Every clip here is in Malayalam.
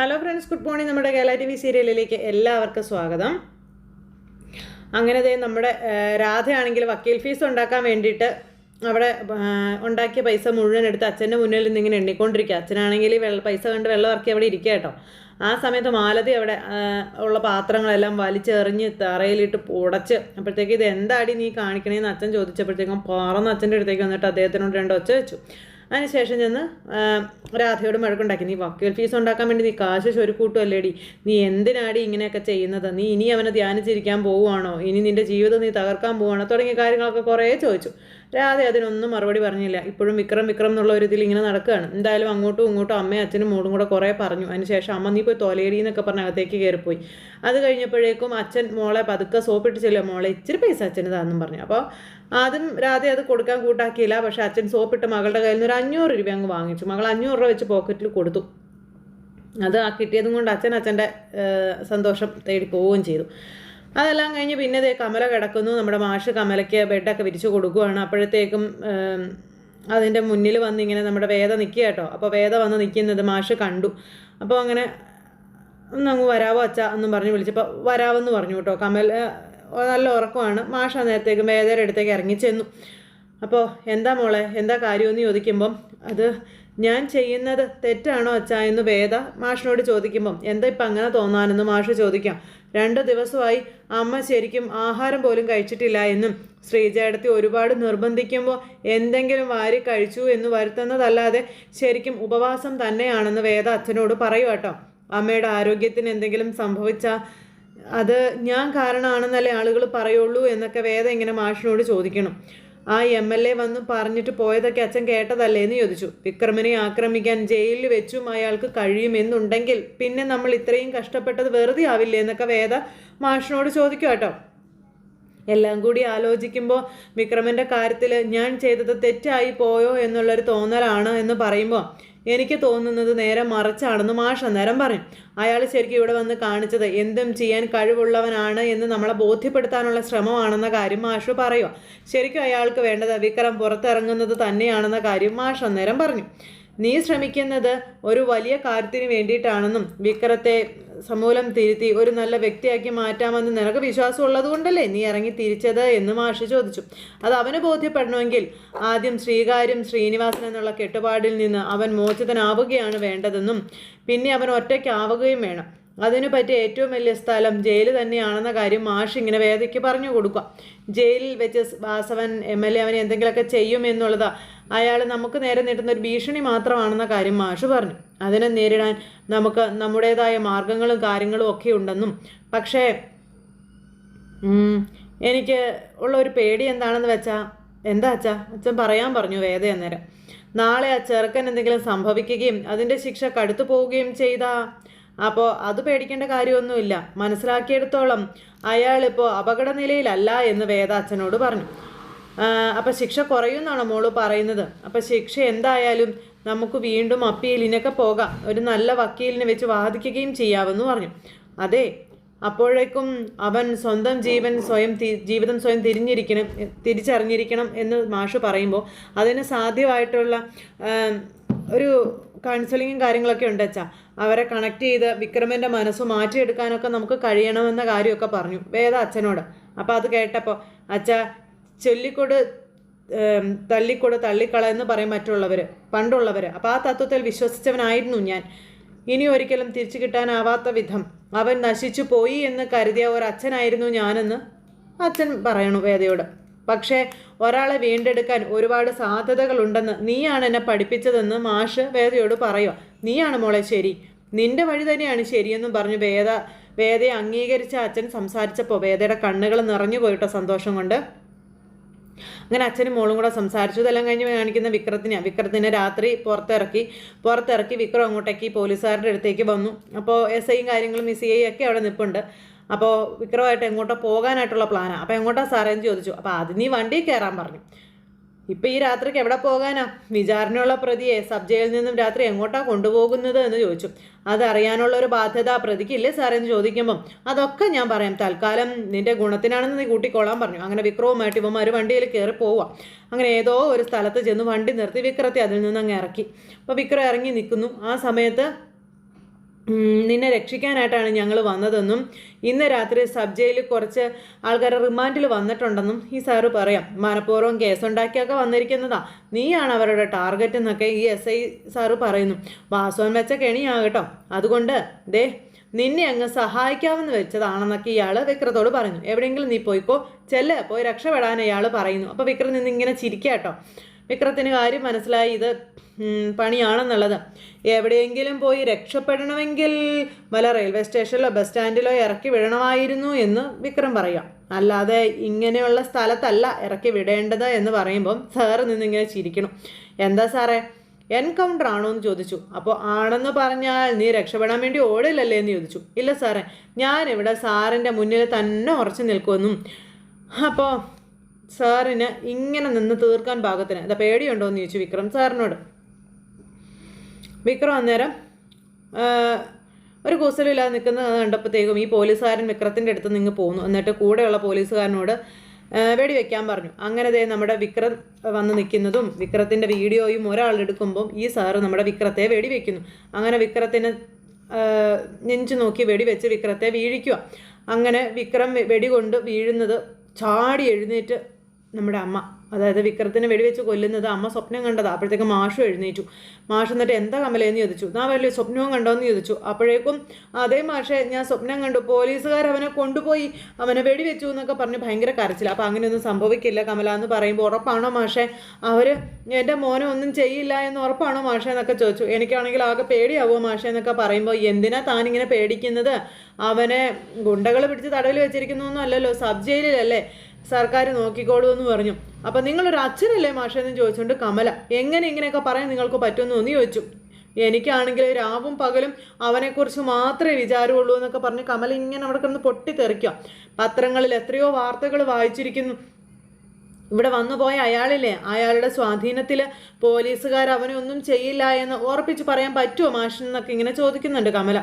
ഹലോ ഫ്രണ്ട്സ് ഗുഡ് മോർണിംഗ് നമ്മുടെ കേരള ടി വി സീരിയലിലേക്ക് എല്ലാവർക്കും സ്വാഗതം. അങ്ങനെ ദേ നമ്മുടെ രാധയാണെങ്കിൽ വക്കീൽ ഫീസ് ഉണ്ടാക്കാൻ വേണ്ടിയിട്ട് അവിടെ ഉണ്ടാക്കിയ പൈസ മുഴുവൻ എടുത്ത് അച്ഛന്റെ മുന്നിൽ നിന്ന് ഇങ്ങനെ എണ്ണിക്കൊണ്ടിരിക്കുക. അച്ഛനാണെങ്കിൽ വെള്ള പൈസ കണ്ട് വെള്ളം ഇറക്കി അവിടെ ഇരിക്കുക കേട്ടോ. ആ സമയത്ത് മാലതി അവിടെ ഉള്ള പാത്രങ്ങളെല്ലാം വലിച്ചെറിഞ്ഞ് തറയിലിട്ട് ഉടച്ച് അപ്പോഴത്തേക്ക് ഇത് എന്താടി നീ കാണിക്കണേന്ന് അച്ഛൻ ചോദിച്ചപ്പോഴത്തേക്കും പറന്ന് അച്ഛന്റെ അടുത്തേക്ക് വന്നിട്ട് അദ്ദേഹത്തിനോട് രണ്ട് ഒച്ച വെച്ചു. അതിനുശേഷം ചെന്ന് രാധയോട് മഴക്കുണ്ടാക്കി നീ വക്കീൽ ഫീസ് ഉണ്ടാക്കാൻ വേണ്ടി നീ കാശ് ചൊരുക്കൂട്ടുമല്ലേടി നീ എന്തിനാടി ഇങ്ങനെയൊക്കെ ചെയ്യുന്നത്? നീ ഇനി അവനെ ധ്യാനിച്ചിരിക്കാൻ പോവുകയാണോ? ഇനി നിന്റെ ജീവിതം നീ തകർക്കാൻ പോവുകയാണോ? തുടങ്ങിയ കാര്യങ്ങളൊക്കെ കുറേ ചോദിച്ചു. രാധ അതിനൊന്നും മറുപടി പറഞ്ഞില്ല. ഇപ്പോഴും വിക്രം വിക്രം എന്നുള്ള ഒരു ഇതിൽ ഇങ്ങനെ നടക്കുകയാണ്. എന്തായാലും അങ്ങോട്ടും ഇങ്ങോട്ടും അമ്മയും അച്ഛനും മോളും കൂടെ കുറേ പറഞ്ഞു. അതിനുശേഷം അമ്മ നീ പോയി തൊലയടി എന്നൊക്കെ പറഞ്ഞ് അകത്തേക്ക് കയറിപ്പോയി. അത് കഴിഞ്ഞപ്പോഴേക്കും അച്ഛൻ മോളെ പതുക്കെ സോപ്പിട്ട് ചെല്ലുക മോളെ ഇച്ചിരി പൈസ അച്ഛന് താന്നും പറഞ്ഞു. അപ്പോൾ ആദ്യം രാധ അത് കൊടുക്കാൻ കൂട്ടാക്കിയില്ല. പക്ഷേ അച്ഛൻ സോപ്പിട്ട് മകളുടെ കയ്യിൽ നിന്ന് ഒരു അഞ്ഞൂറ് രൂപ അങ്ങ് വാങ്ങിച്ചു. മകൾ അഞ്ഞൂറ് രൂപ വെച്ച് പോക്കറ്റിൽ കൊടുത്തു. അത് ആ കിട്ടിയതും കൊണ്ട് അച്ഛൻ അച്ഛന്റെ സന്തോഷം തേടി പോവുകയും ചെയ്തു. അതെല്ലാം കഴിഞ്ഞ് പിന്നെ ദേ കമല കിടക്കുന്നു. നമ്മുടെ മാഷ് കമലയ്ക്ക് ബെഡൊക്കെ വിരിച്ചു കൊടുക്കുകയാണ് അപ്പോഴത്തേക്കും അതിന്റെ മുന്നിൽ വന്ന് ഇങ്ങനെ നമ്മുടെ വേദ നിൽക്കുക കേട്ടോ. അപ്പോൾ വേദ വന്ന് നിൽക്കുന്നത് മാഷ് കണ്ടു. അപ്പോൾ അങ്ങനെ ഒന്നും അങ്ങ് വരാവോ അച്ഛ എന്നും പറഞ്ഞ് വിളിച്ചപ്പോൾ വരാവെന്ന് പറഞ്ഞു കേട്ടോ. കമൽ നല്ല ഉറക്കമാണ്. മാഷ നേരത്തേക്ക് വേദയുടെ അടുത്തേക്ക് ഇറങ്ങിച്ചെന്നു. അപ്പോൾ എന്താ മോളെ എന്താ കാര്യമെന്ന് ചോദിക്കുമ്പം അത് ഞാൻ ചെയ്യുന്നത് തെറ്റാണോ അച്ഛ? എന്ന് വേദ മാഷിനോട് ചോദിക്കുമ്പം എന്താ ഇപ്പം അങ്ങനെ തോന്നാനെന്ന്? മാഷ് ചോദിക്കാം. രണ്ട് ദിവസമായി അമ്മ ശരിക്കും ആഹാരം പോലും കഴിച്ചിട്ടില്ല എന്നും ശ്രീജേടത്തി ഒരുപാട് നിർബന്ധിക്കുമ്പോൾ എന്തെങ്കിലും വാരി കഴിച്ചു എന്ന് വരുത്തുന്നതല്ലാതെ ശരിക്കും ഉപവാസം തന്നെയാണെന്ന് വേദ അച്ഛനോട് പറയൂ കേട്ടോ. അമ്മയുടെ ആരോഗ്യത്തിന് എന്തെങ്കിലും സംഭവിച്ച അത് ഞാൻ കാരണമാണെന്നല്ലേ ആളുകൾ പറയുള്ളൂ എന്നൊക്കെ വേദ ഇങ്ങനെ മാഷിനോട് ചോദിക്കണം. ആ എം എൽ എ വന്ന് പറഞ്ഞിട്ട് പോയതൊക്കെ അച്ഛൻ കേട്ടതല്ലേ എന്ന് ചോദിച്ചു. വിക്രമനെ ആക്രമിക്കാൻ ജയിലിൽ വെച്ചും അയാൾക്ക് കഴിയുമെന്നുണ്ടെങ്കിൽ പിന്നെ നമ്മൾ ഇത്രയും കഷ്ടപ്പെട്ടത് വെറുതെ ആവില്ലേ എന്നൊക്കെ വേദ മാഷിനോട് ചോദിക്കും കേട്ടോ. എല്ലാം കൂടി ആലോചിക്കുമ്പോൾ വിക്രമന്റെ കാര്യത്തിൽ ഞാൻ ചെയ്തത് തെറ്റായി പോയോ എന്നുള്ളൊരു തോന്നലാണ് എന്ന് പറയുമ്പോൾ എനിക്ക് തോന്നുന്നത് നേരെ മറിച്ചാണെന്ന് മാഷ് അന്നേരം പറയും. അയാൾ ശരിക്കും ഇവിടെ വന്ന് കാണിച്ചത് എന്തും ചെയ്യാൻ കഴിവുള്ളവനാണ് എന്ന് നമ്മളെ ബോധ്യപ്പെടുത്താനുള്ള ശ്രമമാണെന്ന കാര്യം മാഷ് പറയുക ശരിക്കും അയാൾക്ക് വേണ്ടത് വിക്രം പുറത്തിറങ്ങുന്നത് തന്നെയാണെന്ന കാര്യം മാഷ് അന്നേരം പറഞ്ഞു. നീ ശ്രമിക്കുന്നത് ഒരു വലിയ കാര്യത്തിന് വേണ്ടിയിട്ടാണെന്നും വിക്രത്തെ സമൂലം തിരുത്തി ഒരു നല്ല വ്യക്തിയാക്കി മാറ്റാമെന്ന് നിനക്ക് വിശ്വാസം ഉള്ളതുകൊണ്ടല്ലേ നീ ഇറങ്ങി തിരിച്ചത് എന്ന് മാഷി ചോദിച്ചു. അത് അവന് ബോധ്യപ്പെടണമെങ്കിൽ ആദ്യം ശ്രീകാര്യം ശ്രീനിവാസൻ എന്നുള്ള കെട്ടുപാടിൽ നിന്ന് അവൻ മോചിതനാവുകയാണ് വേണ്ടതെന്നും പിന്നെ അവൻ ഒറ്റയ്ക്കാവുകയും വേണം. അതിനു പറ്റിയ ഏറ്റവും വലിയ സ്ഥലം ജയിൽ തന്നെയാണെന്ന കാര്യം മാഷ് ഇങ്ങനെ വേദയ്ക്ക് പറഞ്ഞു കൊടുക്കുക. ജയിലിൽ വെച്ച് വാസവൻ എം എൽ എ അവനെ എന്തെങ്കിലുമൊക്കെ ചെയ്യുമെന്നുള്ളത് അയാൾ നമുക്ക് നേരെ നീട്ടുന്ന ഒരു ഭീഷണി മാത്രമാണെന്ന കാര്യം മാഷ് പറഞ്ഞു. അതിനെ നേരിടാൻ നമുക്ക് നമ്മുടേതായ മാർഗങ്ങളും കാര്യങ്ങളും ഒക്കെ ഉണ്ടെന്നും. പക്ഷേ എനിക്ക് ഉള്ള ഒരു പേടി എന്താണെന്ന് വെച്ചാൽ എന്താ അച്ഛാ? അച്ഛൻ പറയാൻ പറഞ്ഞു വേദ അന്നേരം. നാളെ ആ ചെറുക്കൻ എന്തെങ്കിലും സംഭവിക്കുകയും അതിന്റെ ശിക്ഷ കടുത്തു പോവുകയും ചെയ്താ. അപ്പോൾ അത് പേടിക്കേണ്ട കാര്യമൊന്നുമില്ല. മനസ്സിലാക്കിയെടുത്തോളം അയാളിപ്പോൾ അപകടനിലയിലല്ല എന്ന് വേദ അച്ഛനോട് പറഞ്ഞു. അപ്പം ശിക്ഷ കുറയുമെന്നാണ് മോൾ പറയുന്നത്? അപ്പം ശിക്ഷ എന്തായാലും നമുക്ക് വീണ്ടും അപ്പീലിനൊക്കെ പോകാം. ഒരു നല്ല വക്കീലിനെ വെച്ച് വാദിക്കുകയും ചെയ്യാമെന്ന് പറഞ്ഞു. അതെ അപ്പോഴേക്കും അവൻ സ്വന്തം ജീവൻ സ്വയം ജീവിതം സ്വയം തിരിഞ്ഞിരിക്കണം തിരിച്ചറിഞ്ഞിരിക്കണം എന്ന് മാഷ് പറയുമ്പോൾ അതിന് സാധ്യമായിട്ടുള്ള ഒരു കൗൺസിലിങ്ങും കാര്യങ്ങളൊക്കെ ഉണ്ട് അച്ഛാ. അവരെ കണക്ട് ചെയ്ത് വിക്രമന്റെ മനസ്സ് മാറ്റിയെടുക്കാനൊക്കെ നമുക്ക് കഴിയണമെന്ന കാര്യമൊക്കെ പറഞ്ഞു. വേദ അച്ഛനോട്. അപ്പോൾ അത് കേട്ടപ്പോൾ അച്ഛാ ചൊല്ലിക്കൊട് തല്ലിക്കൊട് തള്ളിക്കള എന്ന് പറയും മറ്റുള്ളവർ പണ്ടുള്ളവർ അപ്പോൾ ആ തത്വത്തിൽ വിശ്വസിച്ചവനായിരുന്നു ഞാൻ. ഇനി ഒരിക്കലും തിരിച്ചു കിട്ടാനാവാത്ത വിധം അവൻ നശിച്ചു പോയി എന്ന് കരുതിയ ഒരച്ഛനായിരുന്നു ഞാനെന്ന് അച്ഛൻ പറയണു വേദയോട്. പക്ഷേ ഒരാളെ വീണ്ടെടുക്കാൻ ഒരുപാട് സാധ്യതകളുണ്ടെന്ന് നീയാണ് എന്നെ പഠിപ്പിച്ചതെന്ന് മാഷ് വേദയോട് പറയുക നീയാണ് മോളെ ശരി. നിന്റെ വഴി തന്നെയാണ് ശരിയെന്നും പറഞ്ഞു വേദ വേദയെ അംഗീകരിച്ച അച്ഛൻ സംസാരിച്ചപ്പോൾ വേദയുടെ കണ്ണുകൾ നിറഞ്ഞു പോയിട്ടോ സന്തോഷം കൊണ്ട്. അങ്ങനെ അച്ഛനും മോളും കൂടെ സംസാരിച്ചു. ഇതെല്ലാം കഴിഞ്ഞ് കാണിക്കുന്ന വിക്രത്തിനെ വിക്രത്തിനെ രാത്രി പുറത്തിറക്കി പുറത്തിറക്കി വിക്രം അങ്ങോട്ടേക്ക് പോലീസുകാരുടെ അടുത്തേക്ക് വന്നു. അപ്പോൾ എസ് ഐയും കാര്യങ്ങളും ഈ സി ഐ ഒക്കെ അവിടെ നിൽപ്പുണ്ട് അപ്പോൾ വിക്രമായിട്ട് എങ്ങോട്ടോ പോകാനായിട്ടുള്ള പ്ലാനാണ് അപ്പോൾ എങ്ങോട്ടാ സാറേന്ന് ചോദിച്ചു. അപ്പോൾ അത് നീ വണ്ടിയിൽ കയറാൻ പറഞ്ഞു. ഇപ്പം ഈ രാത്രിക്ക് എവിടെ പോകാനാ? വിചാരണയുള്ള പ്രതിയെ സബ് ജയിലിൽ നിന്നും രാത്രി എങ്ങോട്ടാ കൊണ്ടുപോകുന്നത് എന്ന് ചോദിച്ചു. അതറിയാനുള്ള ഒരു ബാധ്യത പ്രതിക്കില്ലേ സാറേ എന്ന് ചോദിക്കുമ്പം. അതൊക്കെ ഞാൻ പറയാം. തൽക്കാലം നിന്റെ ഗുണത്തിനാണെന്ന് നീ കൂട്ടിക്കോളാൻ പറഞ്ഞു. അങ്ങനെ വിക്രവുമായിട്ട് ഇവന്മാർ വണ്ടിയിൽ കയറി പോവാം. അങ്ങനെ ഏതോ ഒരു സ്ഥലത്ത് ചെന്ന് വണ്ടി നിർത്തി വിക്രത്തെ അതിൽ നിന്ന് അങ്ങ് ഇറക്കി. അപ്പോൾ വിക്രം ഇറങ്ങി നിൽക്കുന്നു. ആ സമയത്ത് നിന്നെ രക്ഷിക്കാനായിട്ടാണ് ഞങ്ങൾ വന്നതെന്നും ഇന്ന് രാത്രി സബ് ജയിലിൽ കുറച്ച് ആൾക്കാർ റിമാൻഡിൽ വന്നിട്ടുണ്ടെന്നും ഈ സാറ് പറയാം. മനഃപൂർവം കേസുണ്ടാക്കിയൊക്കെ വന്നിരിക്കുന്നതാ. നീയാണ് അവരുടെ ടാർഗറ്റ് എന്നൊക്കെ ഈ എസ് ഐ സാറ് പറയുന്നു. വാസവൻ വെച്ച കെണിയാകട്ടോ. അതുകൊണ്ട് ദേ നിന്നെ അങ്ങ് സഹായിക്കാമെന്ന് വെച്ചതാണെന്നൊക്കെ ഇയാൾ വിക്രത്തോട് പറഞ്ഞു. എവിടെയെങ്കിലും നീ പോയിക്കോ. ചെല്ല് പോയി രക്ഷപ്പെടാൻ ഇയാൾ പറയുന്നു. അപ്പോൾ വിക്രം നിന്ന് ഇങ്ങനെ ചിരിക്കാട്ടോ. വിക്രത്തിന് കാര്യം മനസ്സിലായി. ഇത് പണിയാണെന്നുള്ളത്. എവിടെയെങ്കിലും പോയി രക്ഷപ്പെടണമെങ്കിൽ വല്ല റെയിൽവേ സ്റ്റേഷനിലോ ബസ് സ്റ്റാൻഡിലോ ഇറക്കി വിടണമായിരുന്നു എന്ന് വിക്രം പറയാം. അല്ലാതെ ഇങ്ങനെയുള്ള സ്ഥലത്തല്ല ഇറക്കി വിടേണ്ടത് എന്ന് പറയുമ്പം സാറ് നിന്നിങ്ങനെ ചിരിക്കണം. എന്താ സാറേ? എൻകൗണ്ടർ ആണോ എന്ന് ചോദിച്ചു. അപ്പോൾ ആണെന്ന് പറഞ്ഞാൽ നീ രക്ഷപ്പെടാൻ വേണ്ടി ഓടില്ലല്ലേ എന്ന് ചോദിച്ചു. ഇല്ല സാറേ ഞാനിവിടെ സാറിന്റെ മുന്നിൽ തന്നെ ഉറച്ചു നിൽക്കുമെന്നും. അപ്പോൾ സാറിന് ഇങ്ങനെ നിന്ന് തീർക്കാൻ പാകത്തിന്. എന്താ പേടിയുണ്ടോ എന്ന് ചോദിച്ചു വിക്രം സാറിനോട്. വിക്രം അന്നേരം ഒരു കൂസലില്ലാതെ നിൽക്കുന്നത് കണ്ടപ്പോഴത്തേക്കും ഈ പോലീസുകാരൻ വിക്രത്തിന്റെ അടുത്ത് നിങ്ങൾ പോകുന്നു എന്നിട്ട് കൂടെയുള്ള പോലീസുകാരനോട് വെടിവെക്കാൻ പറഞ്ഞു. അങ്ങനെ ദേ നമ്മുടെ വിക്രം വന്ന് നിൽക്കുന്നതും വിക്രത്തിന്റെ വീഡിയോയും ഒരാളെടുക്കുമ്പം ഈ സാറ് നമ്മുടെ വിക്രത്തെ വെടിവെക്കുന്നു അങ്ങനെ വിക്രത്തിന് നെഞ്ചു നോക്കി വെടിവെച്ച് വിക്രത്തെ വീഴിക്കുക. അങ്ങനെ വിക്രം വെടി വെടികൊണ്ട് വീഴുന്നത് ചാടി എഴുന്നേറ്റ് നമ്മുടെ അമ്മ. അതായത് വിക്രത്തിനെ വെടിവെച്ച് കൊല്ലുന്നത് അമ്മ സ്വപ്നം കണ്ടതാ. അപ്പോഴത്തേക്ക് മാഷു എഴുന്നേറ്റു. മാഷ് എന്നിട്ട് എന്താ കമലേന്ന് ചോദിച്ചു. നാ വലിയ സ്വപ്നവും കണ്ടോന്ന് ചോദിച്ചു. അപ്പോഴേക്കും അതേ മാഷെ ഞാൻ സ്വപ്നം കണ്ടു. പോലീസുകാർ അവനെ കൊണ്ടുപോയി. അവനെ വെടിവെച്ചു എന്നൊക്കെ പറഞ്ഞ് ഭയങ്കര കരച്ചില്ല അപ്പോൾ അങ്ങനെയൊന്നും സംഭവിക്കില്ല കമല എന്ന് പറയുമ്പോൾ ഉറപ്പാണോ മാഷെ? അവർ എന്റെ മോനെ ഒന്നും ചെയ്യില്ല എന്ന് ഉറപ്പാണോ മാഷെ? എന്നൊക്കെ ചോദിച്ചു. എനിക്കാണെങ്കിൽ ആകെ പേടിയാവുമോ മാഷെ? എന്നൊക്കെ പറയുമ്പോൾ എന്തിനാ താനിങ്ങനെ പേടിക്കുന്നത്? അവനെ ഗുണ്ടകൾ പിടിച്ച് തടവിൽ വെച്ചിരിക്കുന്നൊന്നും അല്ലല്ലോ. സബ് ജയിലിലല്ലേ? സർക്കാർ നോക്കിക്കോളൂ എന്ന് പറഞ്ഞു. അപ്പം നിങ്ങളൊരു അച്ഛനല്ലേ മാഷെന്ന് ചോദിച്ചുകൊണ്ട് കമല എങ്ങനെ ഇങ്ങനെയൊക്കെ പറയാൻ നിങ്ങൾക്ക് പറ്റുമെന്ന് ഒന്ന് ചോദിച്ചു. എനിക്കാണെങ്കിൽ രാവും പകലും അവനെക്കുറിച്ച് മാത്രമേ വിചാരമുള്ളൂ എന്നൊക്കെ പറഞ്ഞ് കമല ഇങ്ങനെ അവിടെ കിടന്ന് പൊട്ടിത്തെറിക്കുക. പത്രങ്ങളിൽ എത്രയോ വാർത്തകൾ വായിച്ചിരിക്കുന്നു. ഇവിടെ വന്നു പോയ അയാളില്ലേ? അയാളുടെ സ്വാധീനത്തിൽ പോലീസുകാർ അവനെ ഒന്നും ചെയ്യില്ല എന്ന് ഉറപ്പിച്ച് പറയാൻ പറ്റുമോ മാഷൻ എന്നൊക്കെ ഇങ്ങനെ ചോദിക്കുന്നുണ്ട് കമല.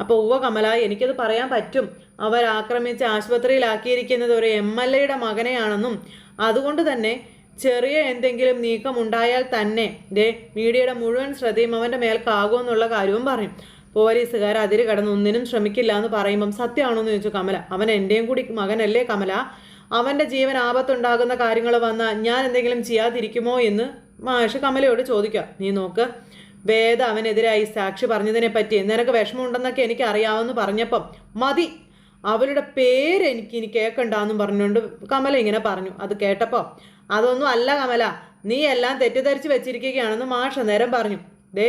അപ്പോൾ ഉവ കമല എനിക്കത് പറയാൻ പറ്റും. അവർ ആക്രമിച്ച് ആശുപത്രിയിലാക്കിയിരിക്കുന്നത് ഒരു എം എൽ എയുടെ മകനെയാണെന്നും അതുകൊണ്ട് തന്നെ ചെറിയ എന്തെങ്കിലും നീക്കം ഉണ്ടായാൽ തന്നെ ദേ മീഡിയയുടെ മുഴുവൻ ശ്രദ്ധയും അവന്റെ മേൽക്കാകുമെന്നുള്ള കാര്യവും പറയും. പോലീസുകാർ അതിര് കടന്ന് ഒന്നിനും ശ്രമിക്കില്ല എന്ന് പറയുമ്പം സത്യമാണോ എന്ന് ചോദിച്ചു കമല. അവൻ എന്റെയും കൂടി മകനല്ലേ കമല? അവന്റെ ജീവൻ ആപത്തുണ്ടാകുന്ന കാര്യങ്ങൾ വന്നാൽ ഞാൻ എന്തെങ്കിലും ചെയ്യാതിരിക്കുമോ എന്ന് മാഷ് കമലയോട് ചോദിക്കുക. നീ നോക്ക് വേദ അവനെതിരായി സാക്ഷി പറഞ്ഞതിനെ പറ്റി നിനക്ക് വിഷമമുണ്ടെന്നൊക്കെ എനിക്ക് അറിയാമെന്ന് പറഞ്ഞപ്പം മതി. അവളുടെ പേര് എനിക്ക് ഇനി കേൾക്കണ്ടെന്നും പറഞ്ഞുകൊണ്ട് കമല ഇങ്ങനെ പറഞ്ഞു. അത് കേട്ടപ്പോൾ അതൊന്നും അല്ല കമല നീ എല്ലാം തെറ്റിദ്ധരിച്ച് വെച്ചിരിക്കുകയാണെന്ന് മാഷ നേരം പറഞ്ഞു. ദേ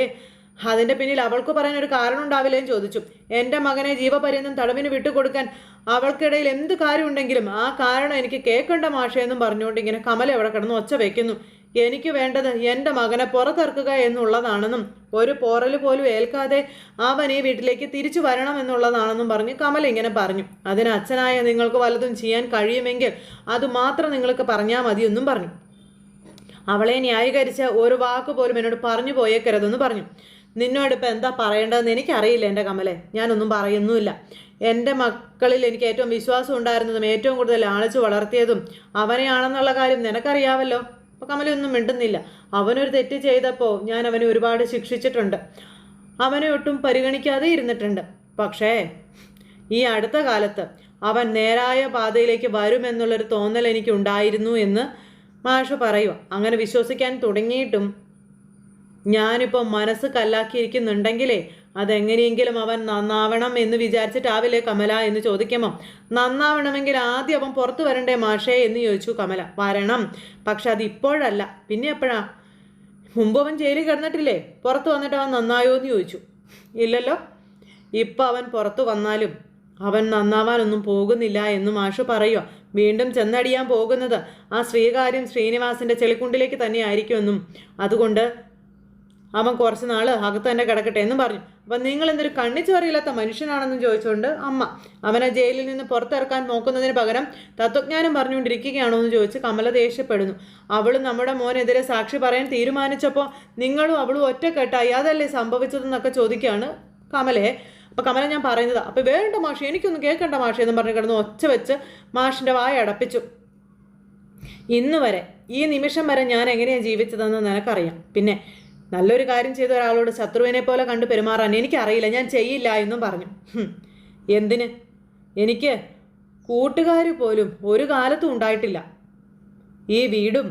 അതിന്റെ പിന്നിൽ അവൾക്ക് പറയാൻ ഒരു കാരണം ഉണ്ടാവില്ലേന്ന് ചോദിച്ചു. എന്റെ മകനെ ജീവപര്യന്തം തടവിന് വിട്ടുകൊടുക്കാൻ അവൾക്കിടയിൽ എന്ത് കാര്യമുണ്ടെങ്കിലും ആ കാരണം എനിക്ക് കേൾക്കേണ്ട മാഷയെന്നും പറഞ്ഞുകൊണ്ട് ഇങ്ങനെ കമല എവിടെ കിടന്ന് ഒച്ച വയ്ക്കുന്നു എനിക്ക് വേണ്ടത് എന്റെ മകനെ പുറത്തിറക്കുക എന്നുള്ളതാണെന്നും ഒരു പോറൽ പോലും ഏൽക്കാതെ അവൻ ഈ വീട്ടിലേക്ക് തിരിച്ചു വരണം എന്നുള്ളതാണെന്നും പറഞ്ഞ് കമൽ ഇങ്ങനെ പറഞ്ഞു. അതിന് അച്ഛനായ നിങ്ങൾക്ക് വല്ലതും ചെയ്യാൻ കഴിയുമെങ്കിൽ അത് മാത്രം നിങ്ങൾക്ക് പറഞ്ഞാൽ മതിയെന്നും പറഞ്ഞു. അവളെ ന്യായീകരിച്ച ഒരു വാക്ക് പോലും എന്നോട് പറഞ്ഞു പോയേക്കരുതെന്ന് പറഞ്ഞു. നിന്നോട് ഇപ്പം എന്താ പറയേണ്ടതെന്ന് എനിക്കറിയില്ല എന്റെ കമലെ. ഞാനൊന്നും പറയുന്നുമില്ല. എന്റെ മക്കളിൽ എനിക്ക് ഏറ്റവും വിശ്വാസം ഉണ്ടായിരുന്നതും ഏറ്റവും കൂടുതൽ ആളിച്ചു വളർത്തിയതും അവനെയാണെന്നുള്ള കാര്യം നിനക്കറിയാവല്ലോ? അപ്പോൾ കമലൊന്നും മിണ്ടുന്നില്ല. അവനൊരു തെറ്റ് ചെയ്തപ്പോൾ ഞാൻ അവനെ ഒരുപാട് ശിക്ഷിച്ചിട്ടുണ്ട്. അവനെ ഒട്ടും പരിഗണിക്കാതെ ഇരുന്നിട്ടുണ്ട്. പക്ഷേ ഈ അടുത്ത കാലത്ത് അവൻ നേരായ പാതയിലേക്ക് വരുമെന്നുള്ളൊരു തോന്നൽ എനിക്കുണ്ടായിരുന്നു എന്ന് മാഷ് പറയുക അങ്ങനെ വിശ്വസിക്കാൻ തുടങ്ങിയിട്ടും ഞാനിപ്പോൾ മനസ്സ് കല്ലാക്കിയിരിക്കുന്നുണ്ടെങ്കിലേ അതെങ്ങനെയെങ്കിലും അവൻ നന്നാവണം എന്ന് വിചാരിച്ചിട്ടാവില്ലേ കമല എന്ന് ചോദിക്കുമോ നന്നാവണമെങ്കിൽ ആദ്യം അവൻ പുറത്തു വരണ്ടേ മാഷേ? എന്ന് ചോദിച്ചു കമല. വരണം. പക്ഷെ അത് ഇപ്പോഴല്ല. പിന്നെ എപ്പോഴാ? മുമ്പ് അവൻ ജയിലിൽ കിടന്നിട്ടില്ലേ. പുറത്ത് വന്നിട്ട് അവൻ നന്നായോ? എന്ന് ചോദിച്ചു. ഇല്ലല്ലോ. ഇപ്പം അവൻ പുറത്തു വന്നാലും അവൻ നന്നാവാനൊന്നും പോകുന്നില്ല എന്ന് മാഷു പറയുക വീണ്ടും ചെന്നടിയാൻ പോകുന്നത് ആ ശ്രീകാര്യം ശ്രീനിവാസിന്റെ ചെളിക്കുണ്ടിലേക്ക് തന്നെ ആയിരിക്കുമെന്നും അതുകൊണ്ട് അവൻ കുറച്ച് നാൾ അകത്ത് തന്നെ കിടക്കട്ടെ എന്നും പറഞ്ഞു. അപ്പം നിങ്ങൾ എന്തൊരു കണ്ണിച്ചോറിയില്ലാത്ത മനുഷ്യനാണെന്ന് ചോദിച്ചുകൊണ്ട് അമ്മ അവനെ ജയിലിൽ നിന്ന് പുറത്തിറക്കാൻ നോക്കുന്നതിന് പകരം തത്വജ്ഞാനം പറഞ്ഞുകൊണ്ടിരിക്കുകയാണോ എന്ന് ചോദിച്ച് കമല ദേഷ്യപ്പെടുന്നു. അവൾ നമ്മുടെ മോനെതിരെ സാക്ഷി പറയാൻ തീരുമാനിച്ചപ്പോൾ നിങ്ങളും അവളും ഒറ്റക്കെട്ടായി അതല്ലേ സംഭവിച്ചതെന്നൊക്കെ ചോദിക്കുകയാണ് കമലയെ അപ്പോൾ കമല ഞാൻ പറയുന്നത് അപ്പോൾ വേണ്ട മാഷി എനിക്കൊന്നും കേൾക്കണ്ട മാഷി എന്ന് പറഞ്ഞ് കിടന്ന് ഒച്ച വെച്ച് മാഷിന്റെ വായ അടപ്പിച്ചു. ഇന്ന് വരെ ഈ നിമിഷം വരെ ഞാൻ എങ്ങനെയാണ് ജീവിച്ചതെന്ന് നിനക്കറിയാം. പിന്നെ നല്ലൊരു കാര്യം ചെയ്ത ഒരാളോട് ശത്രുവിനെ പോലെ കണ്ട് പെരുമാറാൻ എനിക്കറിയില്ല. ഞാൻ ചെയ്യില്ല എന്നും പറഞ്ഞു. എന്തിന്? എനിക്ക് കൂട്ടുകാർ പോലും ഒരു കാലത്തും ഉണ്ടായിട്ടില്ല. ഈ വീടും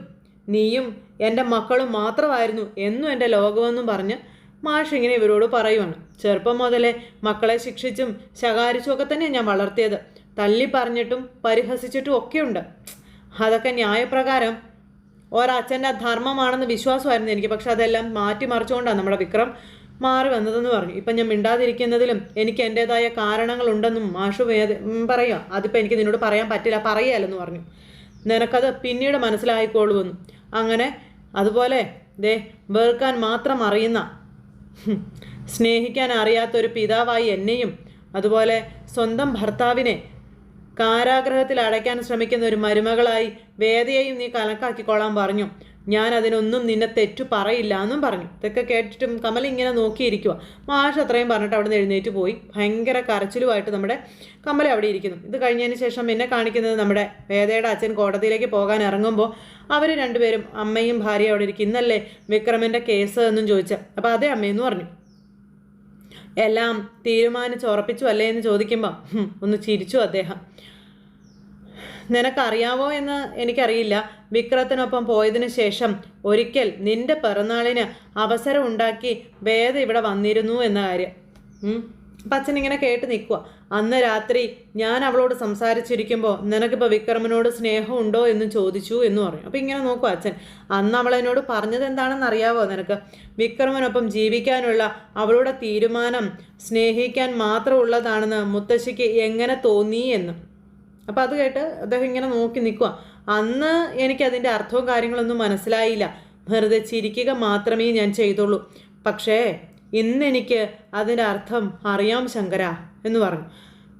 നീയും എന്റെ മക്കളും മാത്രമായിരുന്നു എന്നും എന്റെ ലോകമെന്നും പറഞ്ഞ് മാഷ് ഇങ്ങനെ ഇവരോട് പറയുവാണ്. ചെറുപ്പം മുതലേ മക്കളെ ശിക്ഷിച്ചും ശകാരിച്ചും ഒക്കെ തന്നെയാണ് ഞാൻ വളർത്തിയത്. തല്ലി പറഞ്ഞിട്ടും പരിഹസിച്ചിട്ടും ഒക്കെയുണ്ട് അതൊക്കെ ന്യായപ്രകാരം ഒരച്ഛന്റെ ധർമ്മമാണെന്ന് വിശ്വാസമായിരുന്നു എനിക്ക്. പക്ഷെ അതെല്ലാം മാറ്റിമറിച്ചുകൊണ്ടാണ് നമ്മുടെ വിക്രം മാറി വന്നതെന്ന് പറഞ്ഞു. ഇപ്പം ഞാൻ മിണ്ടാതിരിക്കുന്നതിലും എനിക്ക് എന്റേതായ കാരണങ്ങളുണ്ടെന്നും മാഷു പറയുക അതിപ്പോൾ എനിക്ക് നിന്നോട് പറയാൻ പറ്റില്ല പറയാലെന്ന് പറഞ്ഞു. നിനക്കത് പിന്നീട് മനസ്സിലായിക്കോളുമെന്നും അങ്ങനെ അതുപോലെ ദേ വെറുക്കാൻ മാത്രം അറിയുന്ന സ്നേഹിക്കാൻ അറിയാത്ത ഒരു പിതാവായി എന്നെയും അതുപോലെ സ്വന്തം ഭർത്താവിനെ കാരാഗ്രഹത്തിൽ അടയ്ക്കാൻ ശ്രമിക്കുന്ന ഒരു മരുമകളായി വേദയെയും നീ കണക്കാക്കിക്കൊള്ളാൻ പറഞ്ഞു. ഞാൻ അതിനൊന്നും നിന്നെ തെറ്റു പറയില്ല എന്നും പറഞ്ഞു. ഇതൊക്കെ കേട്ടിട്ടും കമൽ ഇങ്ങനെ നോക്കിയിരിക്കുക മാഷ് അത്രയും പറഞ്ഞിട്ട് അവിടെ നിന്ന് എഴുന്നേറ്റ് പോയി. ഭയങ്കര കരച്ചിലുമായിട്ട് നമ്മുടെ കമൽ അവിടെ ഇരിക്കുന്നു. ഇത് കഴിഞ്ഞതിന് ശേഷം എന്നെ കാണിക്കുന്നത് നമ്മുടെ വേദയുടെ അച്ഛൻ കോടതിയിലേക്ക് പോകാൻ ഇറങ്ങുമ്പോൾ അവർ രണ്ടുപേരും അമ്മയും ഭാര്യയും അവിടെ ഇരിക്കും ഇന്നല്ലേ വിക്രമിന്റെ കേസ് എന്നും ചോദിച്ചാൽ അപ്പോൾ അതേ അമ്മയെന്ന് പറഞ്ഞു. എല്ലാം തീരുമാനിച്ച് ഉറപ്പിച്ചു അല്ലേ എന്ന് ചോദിക്കുമ്പോൾ ഒന്ന് ചിരിച്ചു അദ്ദേഹം. നിനക്കറിയാവോ എന്ന് എനിക്കറിയില്ല. വിക്രത്തിനൊപ്പം പോയതിനു ശേഷം ഒരിക്കൽ നിന്റെ പിറന്നാളിന് അവസരം ഉണ്ടാക്കി വേദ ഇവിടെ വന്നിരുന്നു എന്ന കാര്യം. അപ്പം അച്ഛൻ ഇങ്ങനെ കേട്ട് നിൽക്കുക അന്ന് രാത്രി ഞാൻ അവളോട് സംസാരിച്ചിരിക്കുമ്പോൾ നിനക്കിപ്പോൾ വിക്രമനോട് സ്നേഹമുണ്ടോ എന്ന് ചോദിച്ചു എന്ന് പറഞ്ഞു. അപ്പം ഇങ്ങനെ നോക്കുക അച്ഛൻ. അന്ന് അവൾ എന്നോട് പറഞ്ഞത് എന്താണെന്ന് അറിയാവോ നിനക്ക്? വിക്രമനൊപ്പം ജീവിക്കാനുള്ള അവളുടെ തീരുമാനം സ്നേഹിക്കാൻ മാത്രമുള്ളതാണെന്ന് മുത്തശ്ശിക്ക് എങ്ങനെ തോന്നി എന്ന്. അപ്പം അത് കേട്ട് അദ്ദേഹം ഇങ്ങനെ നോക്കി നിൽക്കുക അന്ന് എനിക്കതിന്റെ അർത്ഥവും കാര്യങ്ങളൊന്നും മനസ്സിലായില്ല. വെറുതെ ചിരിക്കുക മാത്രമേ ഞാൻ ചെയ്തുള്ളൂ. പക്ഷേ ഇന്നെനിക്ക് അതിന്റെ അർത്ഥം അറിയാം ശങ്കര എന്ന് പറഞ്ഞു.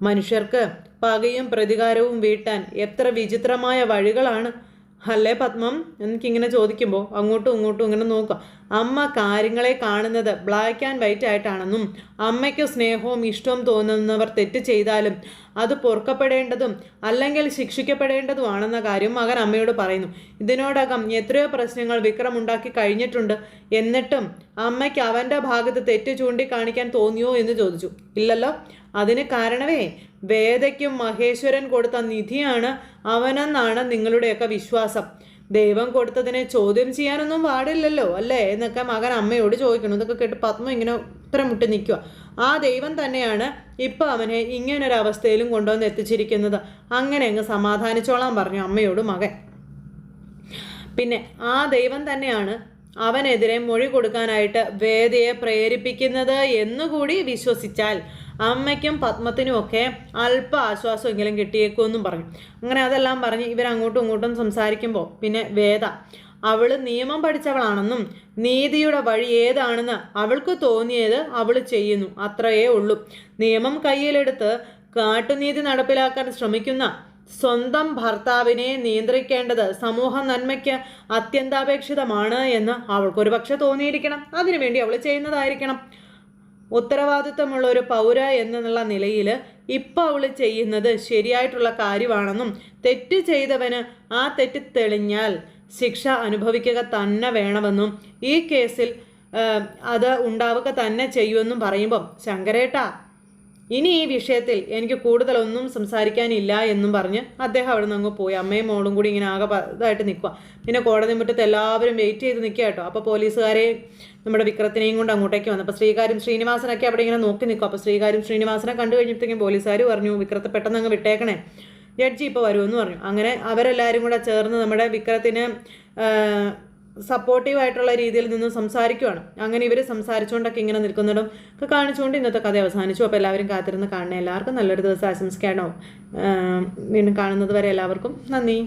മനുഷ്യർക്ക് പകയും പ്രതികാരവും വീട്ടാൻ എത്ര വിചിത്രമായ വഴികളാണ് അല്ലേ പത്മം? എനിക്കിങ്ങനെ ചോദിക്കുമ്പോൾ അങ്ങോട്ടും ഇങ്ങോട്ടും ഇങ്ങനെ നോക്കുക. അമ്മ കാര്യങ്ങളെ കാണുന്നത് ബ്ലാക്ക് ആൻഡ് വൈറ്റ് ആയിട്ടാണെന്നും അമ്മയ്ക്ക് സ്നേഹവും ഇഷ്ടവും തോന്നുന്നവർ തെറ്റ് ചെയ്താലും അത് പൊറുക്കപ്പെടേണ്ടതും അല്ലെങ്കിൽ ശിക്ഷിക്കപ്പെടേണ്ടതുമാണെന്ന കാര്യം മകൻ അമ്മയോട് പറയുന്നു. ഇതിനോടകം എത്രയോ പ്രശ്നങ്ങൾ വിക്രം ഉണ്ടാക്കി കഴിഞ്ഞിട്ടുണ്ട്. എന്നിട്ടും അമ്മയ്ക്ക് അവന്റെ ഭാഗത്ത് തെറ്റ് ചൂണ്ടിക്കാണിക്കാൻ തോന്നിയോ എന്ന് ചോദിച്ചു. ഇല്ലല്ലോ? അതിന് കാരണമേ വേദയ്ക്കും മഹേശ്വരൻ കൊടുത്ത നിധിയാണ് അവനെന്നാണ് നിങ്ങളുടെയൊക്കെ വിശ്വാസം. ദൈവം കൊടുത്തതിനെ ചോദ്യം ചെയ്യാനൊന്നും പാടില്ലല്ലോ അല്ലേ? എന്നൊക്കെ മകൻ അമ്മയോട് ചോദിക്കണം. ഇതൊക്കെ കേട്ട് പത്മ ഇങ്ങനെ ഉത്തരം മുട്ടി നിൽക്കുക. ആ ദൈവം തന്നെയാണ് ഇപ്പം അവനെ ഇങ്ങനൊരവസ്ഥയിലും കൊണ്ടുവന്ന് എത്തിച്ചിരിക്കുന്നത്. അങ്ങനെ അങ്ങ് സമാധാനിച്ചോളാം പറഞ്ഞു അമ്മയോട് മകൻ. പിന്നെ ആ ദൈവം തന്നെയാണ് അവനെതിരെ മൊഴി കൊടുക്കാനായിട്ട് വേദയെ പ്രേരിപ്പിക്കുന്നത് എന്നുകൂടി വിശ്വസിച്ചാൽ അമ്മയ്ക്കും പത്മത്തിനും ഒക്കെ അല്പ ആശ്വാസമെങ്കിലും കിട്ടിയേക്കുമെന്നും പറഞ്ഞു. അങ്ങനെ അതെല്ലാം പറഞ്ഞ് ഇവരങ്ങോട്ടും ഇങ്ങോട്ടും സംസാരിക്കുമ്പോൾ പിന്നെ വേദ അവൾ നിയമം പഠിച്ചവളാണെന്നും നീതിയുടെ വഴി ഏതാണെന്ന് അവൾക്ക് തോന്നിയത് അവൾ ചെയ്യുന്നു അത്രയേ ഉള്ളൂ. നിയമം കയ്യിലെടുത്ത് കാട്ടുനീതി നടപ്പിലാക്കാൻ ശ്രമിക്കുന്ന സ്വന്തം ഭർത്താവിനെ നിയന്ത്രിക്കേണ്ടത് സമൂഹ നന്മയ്ക്ക് അത്യന്താപേക്ഷിതമാണ് എന്ന് അവൾക്കൊരു പക്ഷെ തോന്നിയിരിക്കണം. അതിനുവേണ്ടി അവൾ ചെയ്യുന്നതായിരിക്കണം. ഉത്തരവാദിത്തമുള്ള ഒരു പൗര എന്നുള്ള നിലയിൽ ഇപ്പോൾ അവൾ ചെയ്യുന്നത് ശരിയായിട്ടുള്ള കാര്യമാണെന്നും തെറ്റ് ചെയ്തവന് ആ തെറ്റ് തെളിഞ്ഞാൽ ശിക്ഷ അനുഭവിക്കുക തന്നെ വേണമെന്നും ഈ കേസിൽ അത് ഉണ്ടാവുക തന്നെ ചെയ്യുമെന്നും പറയുമ്പം ശങ്കരേട്ടാ ഇനി ഈ വിഷയത്തിൽ എനിക്ക് കൂടുതലൊന്നും സംസാരിക്കാനില്ല എന്നും പറഞ്ഞ് അദ്ദേഹം അവിടെ നിന്ന് അങ്ങ് പോയി. അമ്മയും മോളും കൂടി ഇങ്ങനെ ആകെ ഇതായിട്ട് നിൽക്കുക പിന്നെ കോടതി മുറ്റത്ത് എല്ലാവരും വെയിറ്റ് ചെയ്ത് നിൽക്കുക കേട്ടോ. അപ്പോൾ പോലീസുകാരെ നമ്മുടെ വിക്രത്തിനെയും കൊണ്ട് അങ്ങോട്ടേക്ക് വന്നു. അപ്പോൾ ശ്രീകാര്യം ശ്രീനിവാസനൊക്കെ അവിടെ ഇങ്ങനെ നോക്കി നിൽക്കും അപ്പോൾ ശ്രീകാര്യം ശ്രീനിവാസനെ കണ്ടു കഴിഞ്ഞപ്പോഴത്തേക്കും പോലീസുകാർ പറഞ്ഞു വിക്രത്തെ പെട്ടെന്ന് അങ്ങ് വിട്ടേക്കണേ. ജഡ്ജി ഇപ്പോൾ വരുമെന്ന് പറഞ്ഞു. അങ്ങനെ അവരെല്ലാവരും കൂടെ ചേർന്ന് നമ്മുടെ വിക്രത്തിന് സപ്പോർട്ടീവായിട്ടുള്ള രീതിയിൽ നിന്ന് സംസാരിക്കുവാണ്. അങ്ങനെ ഇവർ സംസാരിച്ചുകൊണ്ടൊക്കെ ഇങ്ങനെ നിൽക്കുന്നിടും ഒക്കെ കാണിച്ചുകൊണ്ട് ഇന്നത്തെ കഥ അവസാനിച്ചു. അപ്പോൾ എല്ലാവരും കാത്തിരുന്ന് കാണണേ. എല്ലാവർക്കും നല്ലൊരു ദിവസം ആശംസിക്കാനോ വീണ്ടും കാണുന്നത് വരെ എല്ലാവർക്കും നന്ദി.